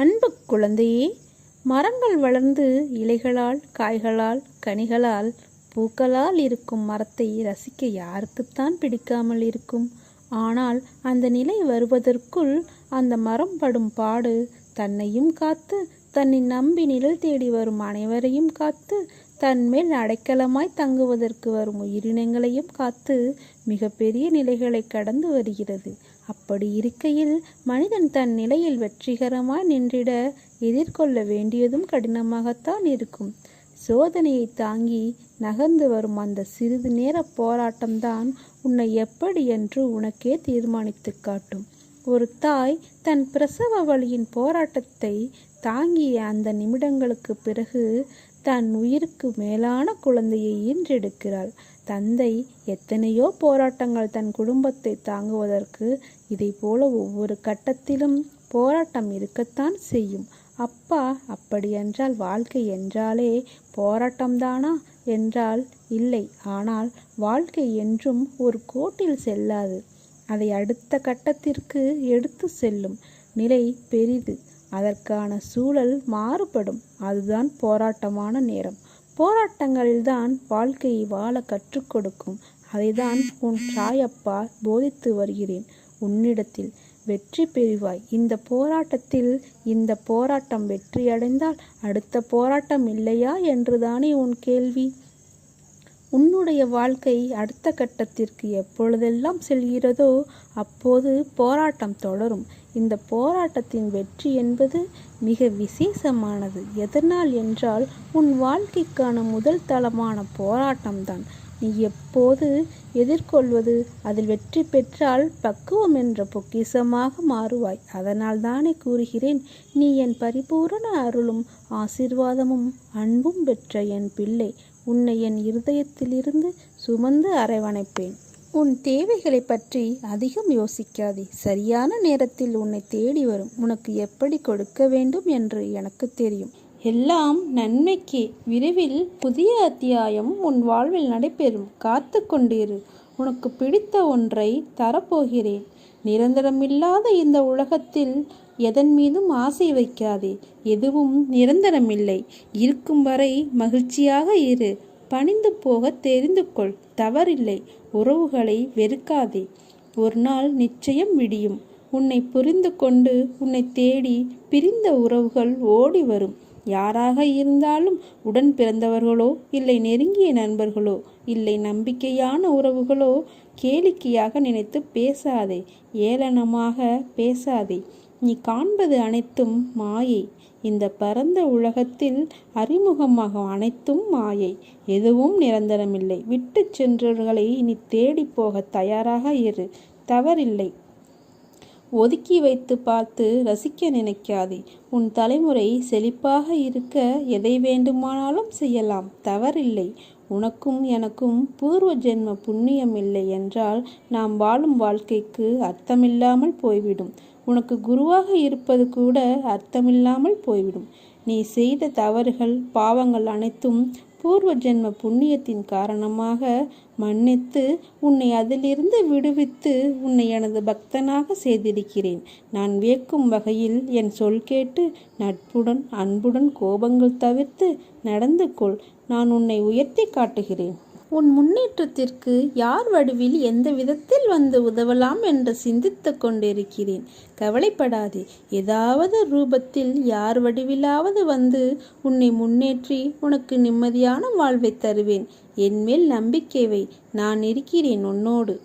அன்பு குழந்தையே மரங்கள் வளர்ந்து இலைகளால் காய்களால் கனிகளால் பூக்களால் இருக்கும் மரத்தை ரசிக்க யாருக்குத்தான் பிடிக்காமல் இருக்கும்? ஆனால் அந்த நிலை வருவதற்குள் அந்த மரம் படும் பாடு தன்னையும் காத்து தன்னை நம்பி நிழல் தேடி வரும் அனைவரையும் காத்து தன்மேல் அடைக்கலமாய் தங்குவதற்கு வரும் உயிரினங்களையும் காத்து மிகப்பெரிய நிலைகளை கடந்து வருகிறது. அப்படி இருக்கையில் மனிதன் தன் நிலையில் வெற்றிகரமாய் நின்றிட எதிர்கொள்ள வேண்டியதும் கடினமாகத்தான் இருக்கும். சோதனையை தாங்கி நகர்ந்து வரும் அந்த சிறிது நேர போராட்டம்தான் உன்னை எப்படி என்று உனக்கே தீர்மானித்து காட்டும். ஒரு தாய் தன் பிரசவ வழியின் போராட்டத்தை தாங்கிய அந்த நிமிடங்களுக்கு பிறகு தன் உயிருக்கு மேலான குழந்தையை ஈன்றெடுக்கிறாள். தந்தை எத்தனையோ போராட்டங்கள் தன் குடும்பத்தை தாங்குவதற்கு இதை போல ஒவ்வொரு கட்டத்திலும் போராட்டம் இருக்கத்தான் செய்யும். அப்பா அப்படியென்றால் வாழ்க்கை என்றாலே போராட்டம்தானா? என்றால் இல்லை. ஆனால் வாழ்க்கை என்றும் ஒரு கோட்டில் செல்லாது. அதை அடுத்த கட்டத்திற்கு எடுத்து செல்லும் நிலை பெரிது. அதற்கான சூழல் மாறுபடும். அதுதான் போராட்டமான நேரம். போராட்டங்களில்தான் வாழ்க்கையை வாழ கற்றுக் கொடுக்கும். அதைதான் உன் சாயப்பா போதித்து வருகிறேன். உன்னிடத்தில் வெற்றி பெறுவாய். இந்த போராட்டத்தில் இந்த போராட்டம் வெற்றியடைந்தால் அடுத்த போராட்டம் இல்லையா என்றுதானே உன் கேள்வி. உன்னுடைய வாழ்க்கை அடுத்த கட்டத்திற்கு எப்பொழுதெல்லாம் செல்கிறதோ அப்போது போராட்டம் தொடரும். இந்த போராட்டத்தின் வெற்றி என்பது மிக விசேஷமானது. எதனால் என்றால் உன் வாழ்க்கைக்கான முதல் தளமான போராட்டம்தான். நீ எப்போது எதிர்கொள்வது அதில் வெற்றி பெற்றால் பக்குவம் என்ற பொக்கிசமாக மாறுவாய். அதனால் தானே கூறுகிறேன் நீ என் பரிபூரண அருளும் ஆசிர்வாதமும் அன்பும் பெற்ற என் பிள்ளை. உன்னை என் இருதயத்திலிருந்து சுமந்து அரவணைப்பேன். உன் தேவைகளை பற்றி அதிகம் யோசிக்காதே. சரியான நேரத்தில் உன்னை தேடி வரும். உனக்கு எப்படி கொடுக்க வேண்டும் என்று எனக்கு தெரியும். எல்லாம் நன்மைக்கே. விரைவில் புதிய அத்தியாயம் உன் வாழ்வில் நடைபெறும். காத்து கொண்டிரு. உனக்கு பிடித்த ஒன்றை தரப்போகிறேன். நிரந்தரமில்லாத இந்த உலகத்தில் எதன் மீதும் ஆசை வைக்காதே. எதுவும் நிரந்தரமில்லை. இருக்கும் வரை மகிழ்ச்சியாக இரு. பணிந்து போக தெரிந்து கொள். தவறில்லை. உறவுகளை வெறுக்காதே. ஒரு நாள் நிச்சயம் விடியும். உன்னை புரிந்து கொண்டு உன்னை தேடி பிரிந்த உறவுகள் ஓடி வரும். யாராக இருந்தாலும் உடன் பிறந்தவர்களோ இல்லை நெருங்கிய நண்பர்களோ இல்லை நம்பிக்கையான உறவுகளோ கேளிக்கையாக நினைத்து பேசாதே ஏளனமாக பேசாதே. நீ காண்பது அனைத்தும் மாயை. இந்த பரந்த உலகத்தில் அறிமுகமாக அனைத்தும் மாயை. எதுவும் நிரந்தரமில்லை. விட்டு சென்றவர்களை நீ தேடி போக தயாராக இரு. தவறில்லை. ஒதுக்கி வைத்து பார்த்து ரசிக்க நினைக்காதே. உன் தலைமுறை செழிப்பாக இருக்க எதை வேண்டுமானாலும் செய்யலாம். தவறில்லை. உனக்கும் எனக்கும் பூர்வ ஜென்ம புண்ணியம் இல்லை என்றால் நாம் வாழும் வாழ்க்கைக்கு அர்த்தமில்லாமல் போய்விடும். உனக்கு குருவாக இருப்பது கூட அர்த்தமில்லாமல் போய்விடும். நீ செய்த தவறுகள் பாவங்கள் அனைத்தும் பூர்வ ஜென்ம புண்ணியத்தின் காரணமாக மன்னித்து உன்னை அதிலிருந்து விடுவித்து உன்னை எனது பக்தனாக செய்திருக்கிறேன். நான் வியக்கும் வகையில் என் சொல் கேட்டு நட்புடன் அன்புடன் கோபங்கள் தவிர்த்து நடந்து கொள். நான் உன்னை உயர்த்தி காட்டுகிறேன். உன் முன்னேற்றத்திற்கு யார் வடிவில் எந்த விதத்தில் வந்து உதவலாம் என்று சிந்தித்து கொண்டிருக்கிறேன். கவலைப்படாதே. ஏதாவது ரூபத்தில் யார் வடிவிலாவது வந்து உன்னை முன்னேற்றி உனக்கு நிம்மதியான வாழ்வை தருவேன். என்மேல் நம்பிக்கை வை. நான் இருக்கிறேன் உன்னோடு.